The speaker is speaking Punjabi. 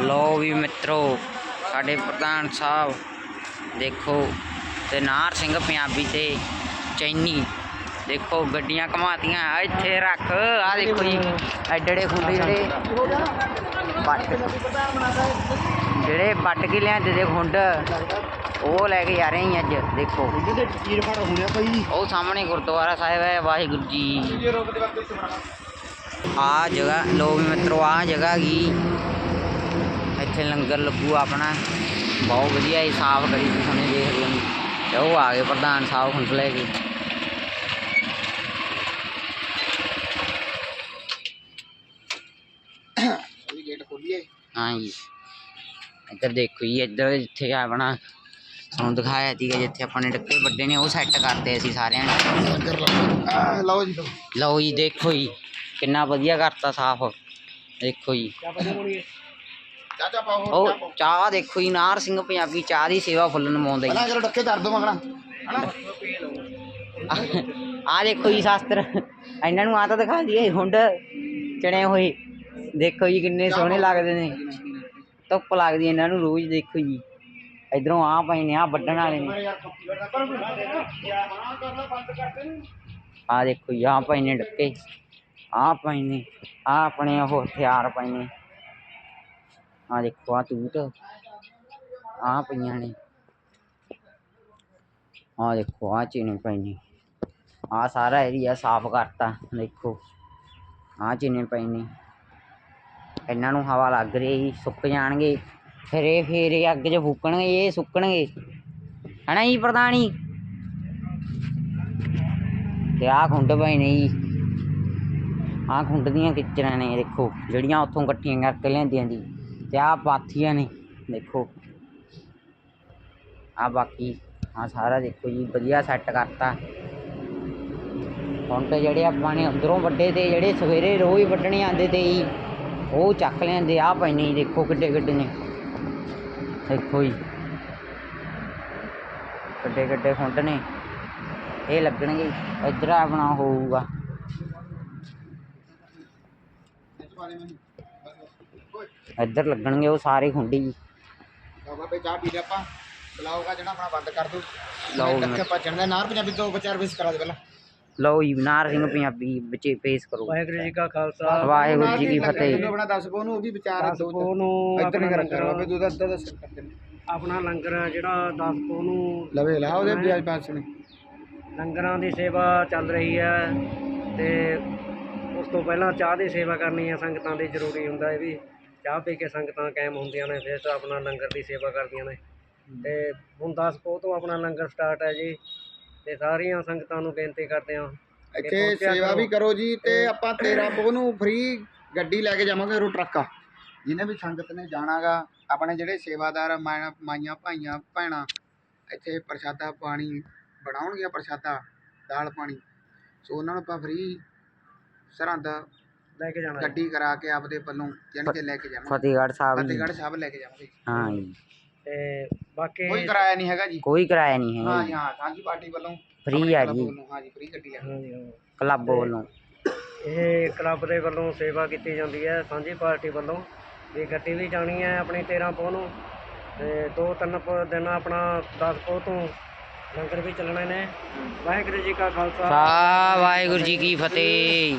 ਲੋ ਵੀ ਮਿੱਤਰੋ ਸਾਡੇ ਪ੍ਰਧਾਨ ਸਾਹਿਬ ਦੇਖੋ ਤੇ ਨਾਰ ਸਿੰਘ ਪੰਜਾਬੀ ਤੇ ਚੈਨੀ ਦੇਖੋ ਗੱਡੀਆਂ ਘਮਾਤੀਆਂ ਆ ਇੱਥੇ ਰੱਖ ਆ ਦੇਖੋ ਜੀ ਐਡੜੇ ਖੁੰਡੇ ਜਿਹੜੇ ਵੱਟ ਜਿਹੜੇ ਵੱਟ ਕੇ ਲਿਆਂਦੇ ਦੇ ਖੁੰਡ ਉਹ ਲੈ ਕੇ ਜਾ ਰਹੇ ਹਾਂ ਅੱਜ ਦੇਖੋ ਉਹਦੇ ਤੇ ਟੀਰ ਫੜ ਹੋਣਿਆ ਭਾਈ ਉਹ ਸਾਹਮਣੇ ਗੁਰਦੁਆਰਾ ਸਾਹਿਬ ਹੈ ਵਾਹਿਗੁਰੂ ਜੀ ਇਹ ਰੋਕ ਦੇ ਵਕਤ ਸੁਣਾਣਾ ਆ ਜਗ੍ਹਾ ਲੋ ਵੀ ਮਿੱਤਰੋ ਆ ਜਗ੍ਹਾ ਗਈ ਇੱਥੇ ਲੰਗਰ ਲੱਗੂ ਆਪਣਾ। ਬਹੁਤ ਵਧੀਆ ਹੀ ਸਾਫ਼ ਕਰੀ ਤੁਸੀਂ ਹੁਣੇ ਦੇਖ ਰਹੇ ਹੋ ਤੇ ਉਹ ਆ ਗਏ ਪ੍ਰਧਾਨ ਸਾਹਿਬ ਹੁਣ ਲੈ ਕੇ। ਇਹ ਗੇਟ ਖੋਲੀਏ ਹਾਂ ਜੀ। ਇੱਧਰ ਦੇਖੋ ਜੀ ਇੱਧਰ ਜਿੱਥੇ ਆਪਣਾ ਤੁਹਾਨੂੰ ਦਿਖਾਇਆ ਸੀਗਾ ਜਿੱਥੇ ਆਪਾਂ ਨੇ ਡੱਕੇ ਵੱਡੇ ਨੇ ਉਹ ਸੈੱਟ ਕਰਤੇ ਅਸੀਂ ਸਾਰਿਆਂ ਨੇ। ਲੰਗਰ ਲਾ ਲਓ ਜੀ ਲਓ। ਲਓ ਜੀ ਦੇਖੋ ਜੀ ਕਿੰਨਾ ਵਧੀਆ ਕਰਤਾ ਸਾਫ਼। ਦੇਖੋ ਜੀ। ਚਾਚਾ ਪਾਓ ਉਹ ਚਾਹ ਦੇਖੋ ਜੀ ਨਾਰ ਸਿੰਘ ਪੰਜਾਬੀ ਚਾਹ ਦੀ ਸੇਵਾ ਫੁੱਲ ਨਮਾਉਂਦਾ ਜੀ। ਪਹਿਲਾਂ ਡੱਕੇ ਧਰ ਦੋ ਮਗਣਾ। ਹਨਾ? ਆ ਦੇਖੋ ਜੀ ਸ਼ਾਸਤਰ ਇਹਨਾਂ ਨੂੰ ਆ ਤਾਂ ਦਿਖਾ ਦਈਏ ਹੁੰਡ ਚਣੇ ਹੋਏ। ਦੇਖੋ ਜੀ ਕਿੰਨੇ ਸੋਹਣੇ ਲੱਗਦੇ ਨੇ। ਧੁੱਪ ਲੱਗਦੀ ਇਹਨਾਂ ਨੂੰ ਰੋਜ਼ ਦੇਖੋ ਜੀ। ਇਧਰੋਂ ਆ ਪਏ ਨੇ ਆ ਵੱਢਣ ਵਾਲੇ ਨੇ। ਯਾਰ ਪਰ ਕਰਨਾ ਬੰਦ ਆ ਦੇਖੋ ਜੀ ਆ ਪਏ ਨੇ ਡੱਕੇ। ਆ ਪਏ ਨੇ ਆ ਆਪਣੇ ਉਹ ਹਥਿਆਰ ਪਏ ਨੇ। ਆ ਦੇਖੋ ਆ ਤੂਤ ਆ ਪਈਆਂ ਨੇ। ਆ ਦੇਖੋ ਆ ਚੀਨੇ ਪਏ ਨੇ ਆ ਸਾਰਾ ਏਰੀਆ ਸਾਫ਼ ਕਰਤਾ, ਦੇਖੋ। ਆ ਚੀਨੇ ਪਏ ਨੇ ਇਹਨਾਂ ਨੂੰ ਹਵਾ ਲੱਗ ਰਹੀ ਸੁੱਕ ਜਾਣਗੇ। ਫਿਰ ਇਹ, ਫੇਰ ਇਹ ਅੱਗ 'ਚ ਫੂਕਣਗੇ, ਇਹ ਸੁੱਕਣਗੇ। ਹਨਾ ਜੀ ਪ੍ਰਧਾਨੀ? ਤੇ ਆਹ ਖੁੰਡ ਪਏ ਨੇ ਜੀ। ਆਹ ਖੁੰਡ ਦੀਆਂ ਕਿਚਰਾਂ ਨੇ, ਦੇਖੋ, ਜਿਹੜੀਆਂ ਉੱਥੋਂ ਇਕੱਠੀਆਂ ਕਰਕੇ ਲਿਆਂਦੀਆਂ ਦੀ ਤੇ ਆਹ ਪਾਥੀਆਂ ਨੇ? ਦੇਖੋ। ਆ ਬਾਕੀ ਆ ਸਾਰਾ ਦੇਖੋ ਜੀ, ਵਧੀਆ ਸੈੱਟ ਕਰਤਾ। ਹੁਣ ਤੇ ਜਿਹੜੇ ਆਪਾਂ ਨੇ ਅੰਦਰੋਂ ਵੱਡੇ ਤੇ, ਜਿਹੜੇ ਸਵੇਰੇ ਰੋਜ਼ ਵੱਢਣੇ ਆਉਂਦੇ ਤੇ ਜੀ, ਉਹ ਚੱਕ ਲੈਂਦੇ ਆ ਪਏ ਨੇ ਦੇਖੋ ਕਿੱਡੇ ਕਿੱਡੇ ਨੇ। ਦੇਖੋ ਜੀ। ਕਿੱਡੇ ਕਿੱਡੇ ਖੁੰਡ ਨੇ। ਇਹ ਲੱਗਣਗੇ, ਇੱਧਰ ਆਪਣਾ ਹੋਊਗਾ। ਇੱਧਰ ਲੱਗਣਗੇ ਉਹ ਸਾਰੇ ਖੁੰਡੀ ਜੀ। ਬਾਬਾ ਬਈ ਚਾਹ ਪੀ ਲੈ ਆਪਾਂ। ਬੁਲਾਓਗਾ ਜਿਹੜਾ ਆਪਣਾ ਬੰਦ ਕਰ ਦੋ ਲਓ ਡੱਕੇ ਮੈਂ- ਭੱਜਣ ਦੇ ਨਾਰ ਪੰਜਾਬੀ ਦੋ ਵਿਚਾਰ ਵੇਸ ਕਰਾ ਦੇ ਪਹਿਲਾਂ। ਲਓ ਜੀ ਨਾਰ ਸਿੰਘ ਪੰਜਾਬੀ ਵਿੱਚ ਪੇਸ਼ ਕਰੋ। ਵਾਹਿਗੁਰੂ ਜੀ ਕਾ ਖਾਲਸਾ। ਵਾਹਿਗੁਰੂ ਜੀ ਕੀ ਫਤਿਹ। ਆਪਣਾ ਦੱਸ ਕੋ ਨੂੰ ਉਹ ਵੀ ਵਿਚਾਰ ਦੋ ਪੋ ਨੂੰ ਇੱਧਰ ਨਹੀਂ ਆਪਣਾ ਕਰ ਬਾਬੇ ਤੂੰ ਦੱਸ ਦੱਸ ਕਰਦੇ ਨੇ ਆਪਣਾ ਲੰਗਰ ਆ ਜਿਹੜਾ 10 ਪੋ ਨੂੰ ਲਵੇ ਲਾ ਉਹਦੇ ਵਿਆਜ ਪਾਸ ਨੇ ਲੰਗਰਾਂ ਦੀ ਸੇਵਾ ਚੱਲ ਰਹੀ ਹੈ ਤੇ ਤੋਂ ਪਹਿਲਾਂ ਚਾਹ ਦੀ ਸੇਵਾ ਕਰਨੀ ਹੈ ਸੰਗਤਾਂ ਦੀ ਜ਼ਰੂਰੀ ਹੁੰਦਾ ਹੈ ਵੀ। ਚਾਹ ਪੀ ਕੇ ਸੰਗਤਾਂ ਕਾਇਮ ਹੁੰਦੀਆਂ ਨੇ ਫਿਰ ਤਾਂ ਆਪਣਾ ਲੰਗਰ ਦੀ ਸੇਵਾ ਕਰਦੀਆਂ ਨੇ। ਤੇ ਹੁਣ 10 ਪੋ ਤੋਂ ਆਪਣਾ ਲੰਗਰ ਸਟਾਰਟ ਹੈ ਜੀ ਤੇ ਸਾਰੀਆਂ ਸੰਗਤਾਂ ਨੂੰ ਬੇਨਤੀ ਕਰਦੇ ਹਾਂ ਇੱਥੇ ਸੇਵਾ। ਵੀ ਕਰੋ ਜੀ ਤੇ ਆਪਾਂ 13 ਪੋ ਨੂੰ ਫ੍ਰੀ ਗੱਡੀ ਲੈ ਕੇ ਜਾਵਾਂਗੇ ਰੋ ਟਰੱਕਾ ਜਿਹਨੇ ਵੀ ਸੰਗਤ ਨੇ ਜਾਣਾਗਾ ਆਪਣੇ ਜਿਹੜੇ ਸੇਵਾਦਾਰ ਮਾਇਆਂ- ਮਾਈਆਂ ਭਾਈਆਂ ਭੈਣਾਂ ਇੱਥੇ ਪ੍ਰਸ਼ਾਦਾ ਪਾਣੀ ਬਣਾਉਣਗੇ ਪ੍ਰਸ਼ਾਦਾ ਦਾਲ ਪਾਣੀ। ਸੋ ਉਹਨਾਂ ਨੂੰ ਆਪਾਂ ਫ੍ਰੀ ਸਰਹੰਦ ਲੈ ਕੇ ਜਾਣਾ ਗੱਡੀ ਕਰਾ ਕੇ ਆਪਦੇ ਵੱਲੋਂ ਜਾਣੀ ਕਿ ਲੈ ਕੇ ਜਾਵਾਂਗੇ। ਫਤਿਹਗੜ੍ਹ ਸਾਹਿਬ ਜੀ। ਫਤਿਹਗੜ੍ਹ ਸਾਹਿਬ ਲੈ ਕੇ ਜਾਵਾਂਗੇ ਹਾਂ ਜੀ। ਤੇ ਬਾਕੀ ਕੋਈ ਕਿਰਾਇਆ ਨਹੀਂ ਹੈਗਾ ਜੀ। ਕੋਈ ਕਿਰਾਇਆ ਨਹੀਂ ਹੈ ਹਾਂ ਜੀ। ਹਾਂ ਸਾਂਝੀ ਪਾਰਟੀ ਵੱਲੋਂ ਫ੍ਰੀ ਆ ਜੀ। ਹਾਂ ਜੀ ਫ੍ਰੀ ਗੱਡੀ ਲੈ ਹਾਂਜੀ ਹਾਂ। ਕਲੱਬ ਵੱਲੋਂ। ਇਹ ਕਲੱਬ ਦੇ ਵੱਲੋਂ ਸੇਵਾ ਕੀਤੀ ਜਾਂਦੀ ਹੈ ਸਾਂਝੀ ਪਾਰਟੀ ਵੱਲੋਂ। ਇਹ ਗੱਡੀ ਵੀ ਜਾਣੀ ਹੈ ਆਪਣੀ 13 ਪੋਹ ਨੂੰ। ਤੇ ਦੋ ਤਿੰਨ ਪ- ਦਿਨ ਆਪਣਾ 10 ਪੋਹ ਤੋਂ ਲੰਗਰ ਵੀ ਚੱਲਣਾ ਨੇ ਵਾਹਿਗੁਰੂ ਜੀ ਕਾ ਖਾਲਸਾ। ਵਾਹਿਗੁਰੂ ਜੀ ਕੀ ਫਤਿਹ।